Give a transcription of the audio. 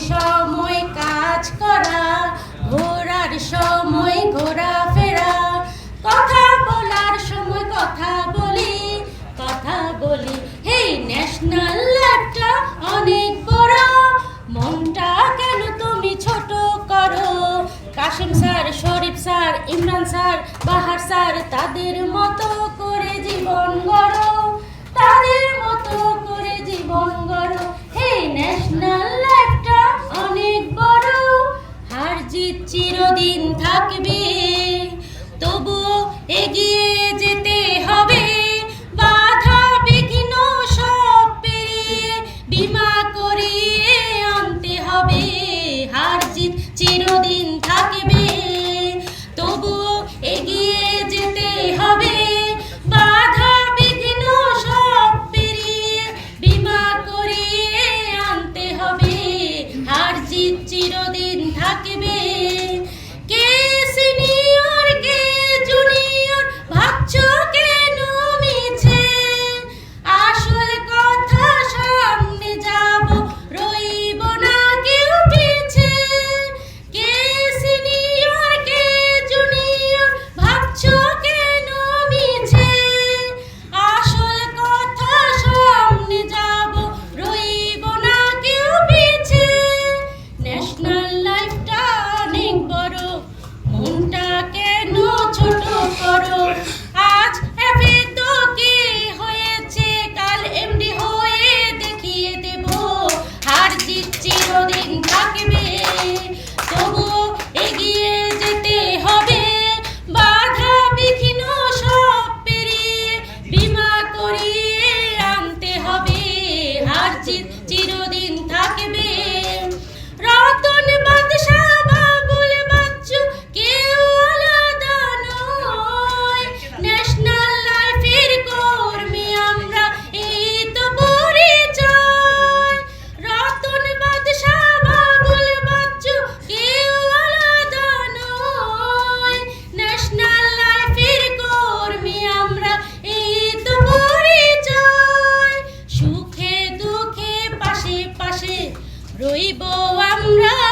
সময় কাজ করা, ঘোরার সময় ঘোরাফেরা। কথা বলার সময় কথা বলি কথা বলি। এই ন্যাশনাল লাইফটা অনেক বড়। মনটা কেন তুমি ছোট করো? Kasim sir, Sharif sir, Imran sir, Bahar sir, তাদের মতো করে জীবন গড়। চিরদিন থাকবে। তবু এগিয়ে 心 আমরা